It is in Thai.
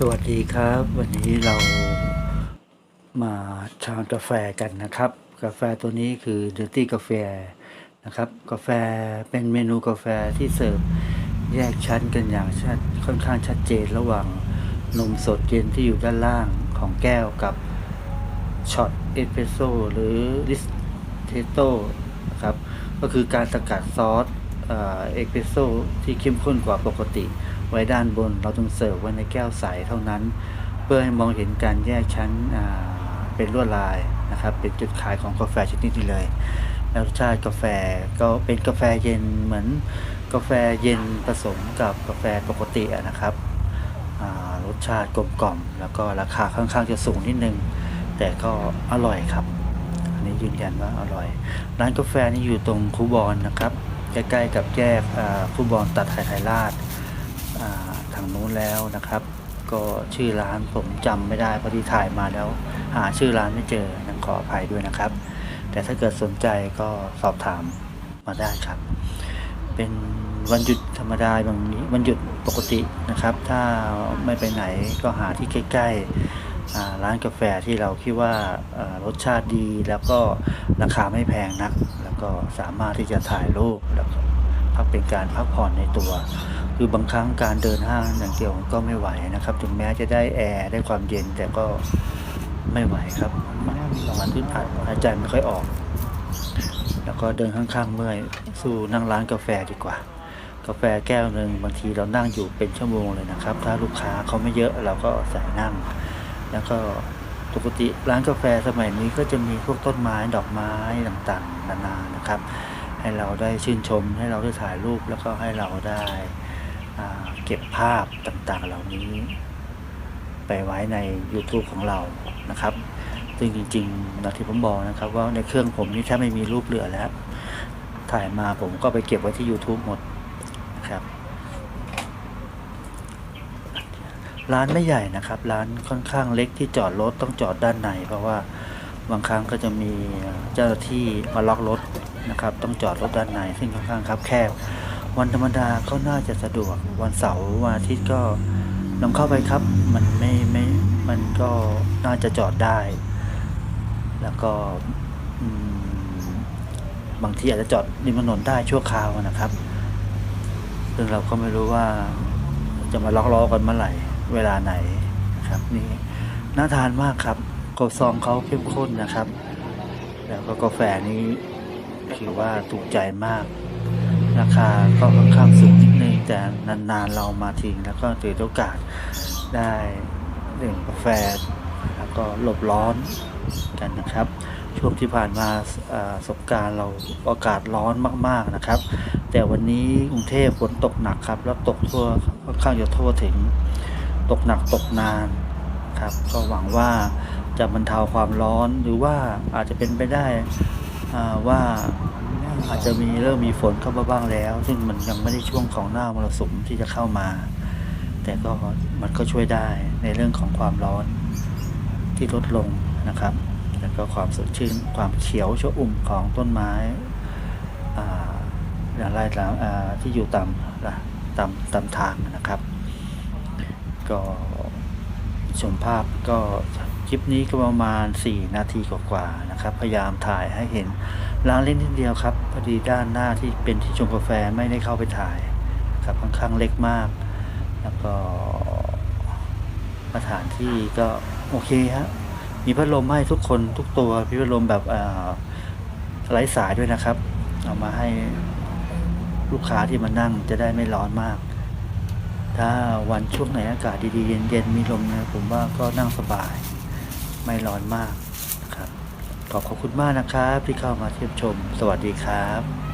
สวัสดีครับ วันนี้เรามาทานกาแฟกันนะครับ กาแฟตัวนี้คือ Dirty กาแฟนะครับ กาแฟเป็นเมนูกาแฟที่เสิร์ฟแยกชั้นกันอย่างชัดค่อนข้างชัดเจนระหว่างนมสดเย็นที่อยู่ด้านล่างของแก้วกับช็อตเอสเปรสโซหรือดิสเทโตนะครับก็คือการสกัดซอสเอ่อเอสเปรสโซที่เข้มข้นกว่าปกติ ไว้ด้านบน เราต้องเสิร์ฟไว้ในแก้วใสเท่านั้น เพื่อให้มองเห็นการแยกชั้นเป็นลวดลายนะครับ เป็นจุดขายของกาแฟชนิดนี้เลยรสชาติกาแฟก็เป็นกาแฟเย็นเหมือนกาแฟเย็นผสมกับกาแฟปกตินะครับรสชาติกลมกล่อม แล้วก็ราคาค่อนข้างจะสูงนิดนึง แต่ก็อร่อยครับ อันนี้ยืนยันว่าอร่อย ร้านกาแฟนี่อยู่ตรงคูบอนนะครับ ใกล้ๆกับแยกคูบอนตัดไทยไทยราช ทางนู้นแล้วนะครับ ก็ชื่อร้านผมจำไม่ได้พอดีถ่ายมาแล้ว หาชื่อร้านไม่เจอนังขออภัยด้วยนะครับ แต่ถ้าเกิดสนใจก็สอบถามมาได้ครับ เป็นวันหยุดธรรมดาบางนี้วันหยุดปกตินะครับ ถ้าไม่ไปไหนก็หาที่ใกล้ๆร้านกาแฟที่เราคิดว่ารสชาติดีแล้วก็ราคาไม่แพงนัก แล้วก็สามารถที่จะถ่ายรูปแล้วพักเป็นการพักผ่อนในตัว คือบางครั้งการเดินห้างอย่างเดียวก็ไม่ไหวนะครับ ถึงแม้จะได้แอร์ได้ความเย็นแต่ก็ไม่ไหวครับมันมันอึดอัดหายใจไม่ค่อยออก แล้วก็เดินข้างๆเมื่อยสู้นั่งร้านกาแฟดีกว่า กาแฟแก้วหนึ่งบางทีเรานั่งอยู่เป็นชั่วโมงเลยนะครับ ถ้าลูกค้าเขาไม่เยอะเราก็ใส่นั่ง แล้วก็ปกติร้านกาแฟสมัยนี้ก็จะมีพวกต้นไม้ดอกไม้ต่างๆ นานานะครับ ให้เราได้ชื่นชมให้เราได้ถ่ายรูปแล้วก็ให้เราได้ เก็บภาพต่างๆเหล่านี้ ไปไว้ใน YouTube ของเรานะครับ ซึ่งจริงๆนะที่ผมบอกนะครับ ว่าในเครื่องผมนี่แทบไม่มีรูปเหลือแล้ว ถ่ายมาผมก็ไปเก็บไว้ที่ YouTube หมดนะครับร้านไม่ใหญ่นะครับ ร้านค่อนข้างเล็กที่จอดรถต้องจอดด้านใน เพราะว่าบางครั้งก็จะมีเจ้าหน้าที่มาล็อกรถนะครับ ต้องจอดรถด้านใน ซึ่งค่อนข้างคับแคบ วันธรรมดาก็น่าจะสะดวก วันเสาร์วันอาทิตย์ก็ลองเข้าไปครับ มันไม่ไม่ มันก็น่าจะจอดได้ แล้วก็บางทีอาจจะจอดริมถนนได้ชั่วคราวนะครับ ซึ่งเราก็ไม่รู้ว่าจะมาล็อกล้อกันเมื่อไหร่ เวลาไหนนะครับ นี่น่าทานมากครับกาซองเขาเข้มข้นนะครับ แล้วก็กาแฟนี้ถือว่าถูกใจมาก ราคาก็ค่อนข้างสูงนิดนึงแต่นานๆเรามาทิ้งแล้วก็ถือโอกาสได้ดื่มกาแฟ แล้วก็หลบร้อนกันนะครับ ช่วงที่ผ่านมาสงกรารเราอากาศร้อนมากๆนะครับ แต่วันนี้กรุงเทพฝนตกหนักครับ แล้วตกทั่วค่อนข้างจะทั่วถึงตกหนักตกนานครับ ก็หวังว่าจะบรรเทาความร้อนหรือว่าอาจจะเป็นไปได้ว่า อาจจะมีเริ่มมีฝนเข้ามาบ้างแล้ว ซึ่งมันยังไม่ได้ช่วงของหน้ามรสุมที่จะเข้ามา แต่ก็มันก็ช่วยได้ในเรื่องของความร้อนที่ลดลงนะครับ แล้วก็ความสดชื่นความเขียวชอุ่มของต้นไม้อ่าอย่างไรแล้วอ่าที่อยู่ตามนะตามตามทางนะครับ ก็ชมภาพก็คลิปนี้ก็ประมาณ 4 นาทีกว่าๆนะครับ พยายามถ่ายให้เห็น ร้านเล็กนิดเดียวครับพอดีด้านหน้าที่เป็นที่ชงกาแฟไม่ได้เข้าไปถ่ายครับค่อนข้างเล็กมาก แล้วก็สถานที่ก็โอเคฮะมีพัดลมให้ทุกคนทุกตัวมีพัดลมแบบไร้สายด้วยนะครับ เอามาให้ลูกค้าที่มานั่งจะได้ไม่ร้อนมาก ถ้าวันช่วงไหนอากาศดีๆเย็นๆมีลมนะผมว่าก็นั่งสบาย ไม่ร้อนมาก ขอบขอบคุณมากนะครับ ที่เข้ามาเที่ยมชม สวัสดีครับ